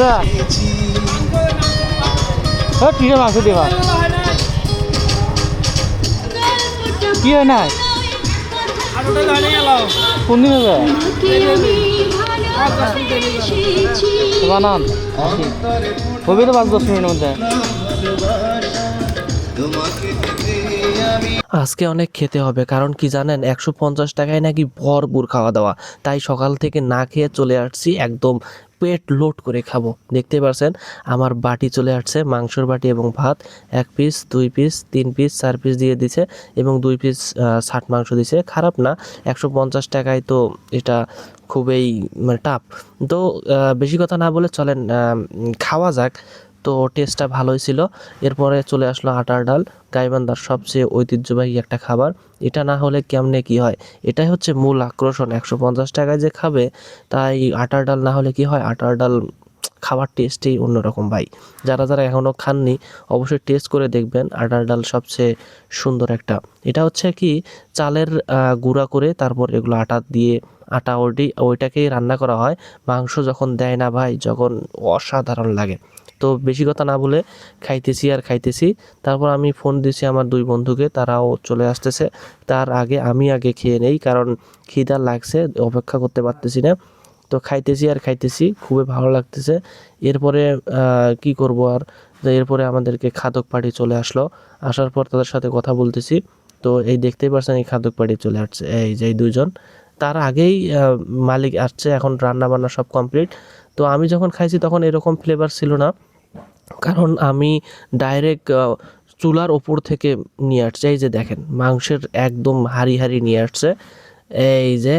হ্যাঁ মাংস দিবা? কি হয় দিন হবে বানান। হবে তো পাঁচ, দশ মিনিটের মধ্যে। আজকে অনেক খেতে হবে, কারণ কি জানেন, একশো পঞ্চাশ টাকায় নাকি ভরপুর খাওয়া দাওয়া। তাই সকাল থেকে না খেয়ে চলে আসছি একদম পেট লোড করে খাব। দেখতে পারছেন, আমার বাটি চলে আসছে, মাংসর বাটি এবং ভাত। এক পিস দুই পিস তিন পিস চার পিস দিয়ে দিছে এবং দুই পিস ষাট মাংস দিছে। খারাপ না, একশো পঞ্চাশ টাকায় তো এটা খুবই মানে টাফ তো বেশি কথা না বলে চলেন খাওয়া যাক। তো টেস্টটা ভালোই ছিল। এরপরে চলে আসলো আটার ডাল, গাইবান্ধার সবচেয়ে ঐতিহ্যবাহী একটা খাবার। এটা না হলে কেমনে কি হয়? এটাই হচ্ছে মূল আকর্ষণ একশো পঞ্চাশ টাকায় যে খাবে, তাই আটার ডাল না হলে কি হয়? আটার ডাল খাবার টেস্টেই অন্যরকম ভাই। যারা যারা এখনও খাননি, অবশ্যই টেস্ট করে দেখবেন আটার ডাল সবচেয়ে সুন্দর একটা। এটা হচ্ছে কি, চালের গুঁড়া করে তারপর এগুলো আটা দিয়ে, আটা ওটি ওইটাকেই রান্না করা হয়। মাংস যখন দেয় না ভাই, যখন অসাধারণ লাগে। তো বেশি কথা না বলে খাইতেছি আর খাইতেছি। তারপর আমি ফোন দিছি আমার দুই বন্ধুকে, তারাও চলে আসতেছে। তার আগে আমি আগে খেয়ে নেই, কারণ খিদা লাগছে, অপেক্ষা করতে পারতেছি না। তো খাইতেছি আর খাইতেছি, খুবই ভালো লাগতেছে। এরপরে কি করব আর? এরপরে আমাদেরকে খাদক পার্টি চলে আসলো। আসার পর তাদের সাথে কথা বলতেছি। তো এই দেখতেই পারছেন এই খাদক পার্টি চলে আসছে, এই যে দুজন তার আগেই মালিক আসছে, এখন রান্না বান্না সব কমপ্লিট তো আমি যখন খাইছি তখন এরকম ফ্লেভার ছিল না। কারণ আমি ডাইরেক্ট চুলার ওপর থেকে নিয়ে আসছে। এই যে দেখেন, মাংসের একদম হাড়ি হাড়ি নিয়ে আসছে। এই যে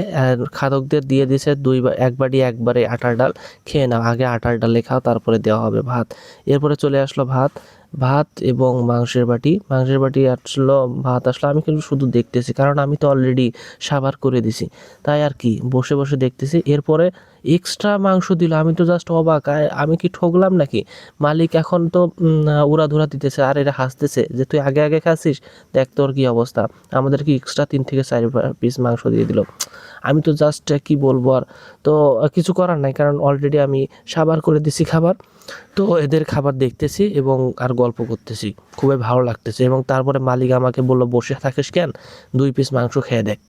খাদকদের দিয়ে দিছে দুই একবারই একবারে আটার ডাল। খেয়ে নাও, আগে আটার ডালে খাও, তারপরে দেওয়া হবে ভাত। এরপরে চলে আসলো ভাত। ভাত এবং মাংসের বাটি। মাংসের বাটি আসলো, ভাত আসলো আমি কিন্তু শুধু দেখতেছি, কারণ আমি তো অলরেডি সাবার করে দিছি। তাই আর কি, বসে বসে দেখতেছি। এরপরে এক্সট্রা মাংস দিল। আমি তো জাস্ট অবাক। আমি কি ঠকলাম নাকি? মালিক এখন তো উড়াধুরা দিতেছে, আর এরা হাসতেছে যে, তুই আগে আগে খাচ্ছিস? দেখ তোর কি অবস্থা। আমাদের কি এক্সট্রা তিন থেকে চার পিস মাংস দিয়ে দিল। আমি তো জাস্ট কি বলব আর, তো কিছু করার নাই কারণ অলরেডি আমি সাবার করে দিছি খাবার। তো এদের খাবার দেখতেছি এবং আর গল্প করতেছি। খুবই ভালো লাগতেছে এবং তারপরে মালিক আমাকে বলল, বসে থাকিস কেন? দুই পিস মাংস খেয়ে দেখ।